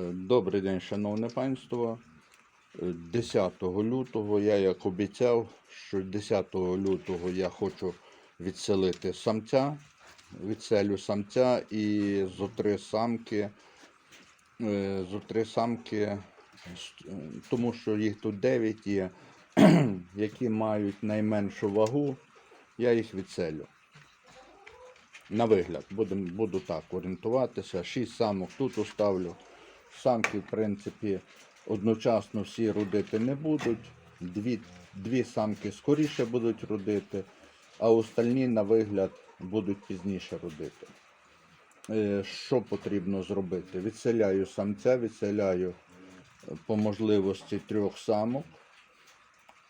Е, Добрий день, шановне панство. Е, 10 лютого я як обіцяв, що 10 лютого я хочу відселити самця, відселю самця і зо три самки, е, зо три самки, е, тому що їх тут 9 є, які мають найменшу вагу, я їх відселю. На вигляд, Будем, буду так орієнтуватися. Шість самок тут оставлю. Самки, в принципі, одночасно всі родити не будуть. Дві, дві самки скоріше будуть родити, а остальні, на вигляд, будуть пізніше родити. Е, Що потрібно зробити? Відселяю самця, відселяю е, по можливості трьох самок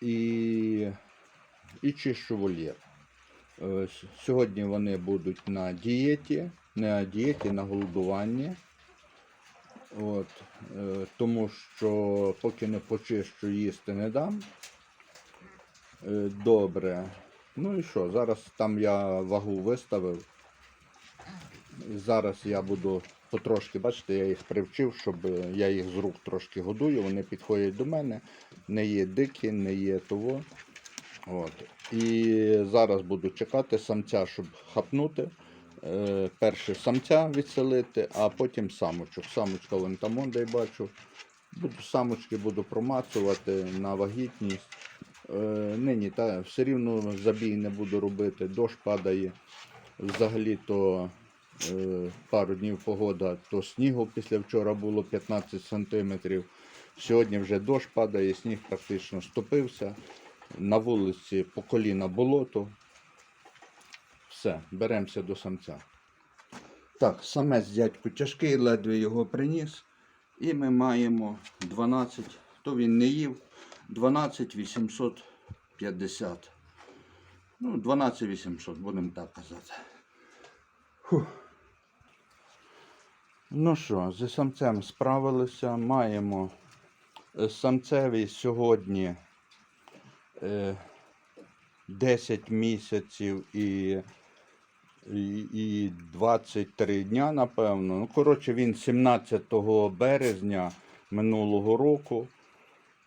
і, і чищу вольєр. Е, Сьогодні вони будуть на дієті, не на дієті, на голодуванні. От, е, тому що поки не почищу, їсти не дам. Е, добре. Ну і що? Зараз там я вагу виставив. Зараз я буду потрошки, бачите, я їх привчив, щоб я їх з рук трошки годую. Вони підходять до мене, не є дикі, не є того. От. І зараз буду чекати самця, щоб хапнути. Е, перше самця відселити, а потім самочок. Самочка вон там он, де я бачу. Буду самочки буду промацувати на вагітність. Е, нині та все рівно забій не буду робити, дощ падає. Взагалі то е, пару днів погода, то снігу після вчора було 15 сантиметрів. Сьогодні вже дощ падає, сніг практично стопився. На вулиці по коліна болото. Все, беремося до самця. Так, самець дядьку тяжкий, ледве його приніс. І ми маємо 12, то він не їв, 12 850. Ну, 12 800, будемо так казати. Фух. Ну що, зі самцем справилися. Маємо е, самцевий сьогодні е, 10 місяців і, і, і 23 дня, напевно. Ну, коротше, він 17 березня минулого року.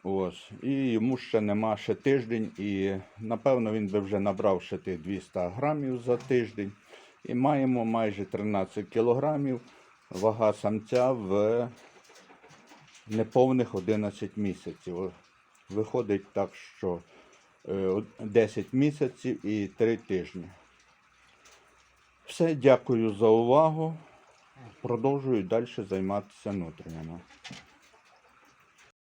Ось. І йому ще нема ще тиждень, і напевно він би вже набрав ще тих 200 грамів за тиждень. І маємо майже 13 кілограмів вага самця в неповних 11 місяців. Виходить так, що е, 10 місяців і 3 тижні. Все, дякую за увагу. Продовжую далі займатися нутріями.